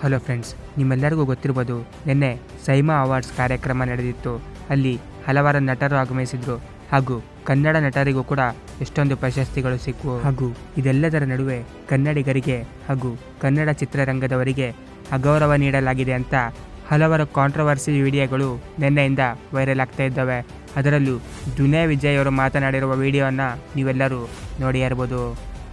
Hello friends ನಿಮ್ಮೆಲ್ಲರಿಗೂ ಗೊತ್ತಿರ್ಬೋದು, ನಿನ್ನೆ ಸೈಮಾ ಅವಾರ್ಡ್ಸ್ ಕಾರ್ಯಕ್ರಮ ನಡೆದಿತ್ತು. ಅಲ್ಲಿ ಹಲವಾರು ನಟರು ಆಗಮಿಸಿದ್ರು. ಹಾಗೂ ಕನ್ನಡ ನಟರಿಗೂ ಕೂಡ ಎಷ್ಟೊಂದು ಪ್ರಶಸ್ತಿಗಳು ಸಿಕ್ಕವು ಹಾಗೂ ಇದೆಲ್ಲದರ ನಡುವೆ ಕನ್ನಡಿಗರಿಗೆ ಹಾಗೂ ಕನ್ನಡ ಚಿತ್ರರಂಗದವರಿಗೆ ಅಗೌರವ ನೀಡಲಾಗಿದೆ ಅಂತ ಹಲವಾರು ಕಾಂಟ್ರವರ್ಸಿ ವಿಡಿಯೋಗಳು ನಿನ್ನೆಯಿಂದ ವೈರಲ್ ಆಗ್ತಾ ಇದ್ದಾವೆ. ಅದರಲ್ಲೂ ಜುನೇ ವಿಜಯ್ ಅವರು ಮಾತನಾಡಿರುವ ವಿಡಿಯೋವನ್ನು ನೀವೆಲ್ಲರೂ ನೋಡಿ ಇರ್ಬೋದು.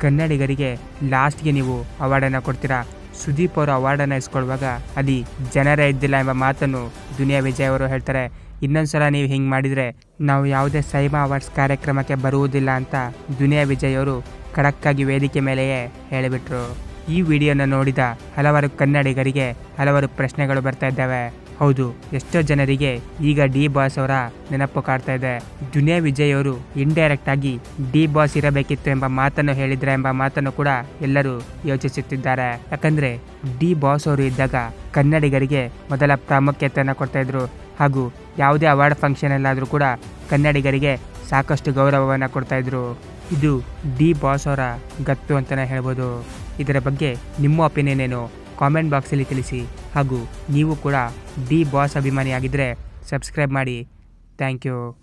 ಕನ್ನಡಿಗರಿಗೆ ಲಾಸ್ಟ್ಗೆ ನೀವು ಅವಾರ್ಡನ್ನು ಕೊಡ್ತೀರಾ? ಸುದೀಪ್ ಅವರು ಅವಾರ್ಡನ್ನು ಇಸ್ಕೊಳ್ಳುವಾಗ ಅಲ್ಲಿ ಜನರೇ ಇದ್ದಿಲ್ಲ ಎಂಬ ಮಾತನ್ನು ದುನಿಯಾ ವಿಜಯ್ ಅವರು ಹೇಳ್ತಾರೆ. ಇನ್ನೊಂದ್ಸಲ ನೀವು ಹಿಂಗೆ ಮಾಡಿದರೆ ನಾವು ಯಾವುದೇ ಸೈಮಾ ಅವಾರ್ಡ್ಸ್ ಕಾರ್ಯಕ್ರಮಕ್ಕೆ ಬರುವುದಿಲ್ಲ ಅಂತ ದುನಿಯಾ ವಿಜಯ್ ಅವರು ಖಡಕ್ಕಾಗಿ ವೇದಿಕೆ ಮೇಲೆಯೇ ಹೇಳಿಬಿಟ್ರು. ಈ ವಿಡಿಯೋನ ನೋಡಿದ ಹಲವಾರು ಕನ್ನಡಿಗರಿಗೆ ಹಲವಾರು ಪ್ರಶ್ನೆಗಳು ಬರ್ತಾ ಇದ್ದಾವೆ. ಹೌದು, ಎಷ್ಟೋ ಜನರಿಗೆ ಈಗ ಡಿ ಬಾಸ್ ಅವರ ನೆನಪು ಕಾಡ್ತಾ ಇದೆ. ದುನಿಯಾ ವಿಜಯ್ ಅವರು ಇಂಡೈರೆಕ್ಟ್ ಆಗಿ ಡಿ ಬಾಸ್ ಇರಬೇಕಿತ್ತು ಎಂಬ ಮಾತನ್ನು ಹೇಳಿದ್ರೆ ಎಂಬ ಮಾತನ್ನು ಕೂಡ ಎಲ್ಲರೂ ಯೋಚಿಸುತ್ತಿದ್ದಾರೆ. ಯಾಕಂದ್ರೆ ಡಿ ಬಾಸ್ ಅವರು ಇದ್ದಾಗ ಕನ್ನಡಿಗರಿಗೆ ಮೊದಲ ಪ್ರಾಮುಖ್ಯತೆಯನ್ನು ಕೊಡ್ತಾ ಇದ್ರು. ಹಾಗೂ ಯಾವುದೇ ಅವಾರ್ಡ್ ಫಂಕ್ಷನ್ ಅಲ್ಲಾದರೂ ಕೂಡ ಕನ್ನಡಿಗರಿಗೆ ಸಾಕಷ್ಟು ಗೌರವವನ್ನು ಕೊಡ್ತಾ ಇದ್ರು. ಇದು ಡಿ ಬಾಸ್ ಅವರ ಗತ್ತು ಅಂತಲೇ ಹೇಳ್ಬೋದು. ಇದರ ಬಗ್ಗೆ ನಿಮ್ಮ ಒಪಿನಿಯನ್ ಏನು ಕಾಮೆಂಟ್ ಬಾಕ್ಸಲ್ಲಿ ತಿಳಿಸಿ. ಹಾಗೂ ನೀವು ಕೂಡ ದಿ ಬಾಸ್ ಅಭಿಮಾನಿಯಾಗಿದ್ದರೆ ಸಬ್ಸ್ಕ್ರೈಬ್ ಮಾಡಿ. Thank you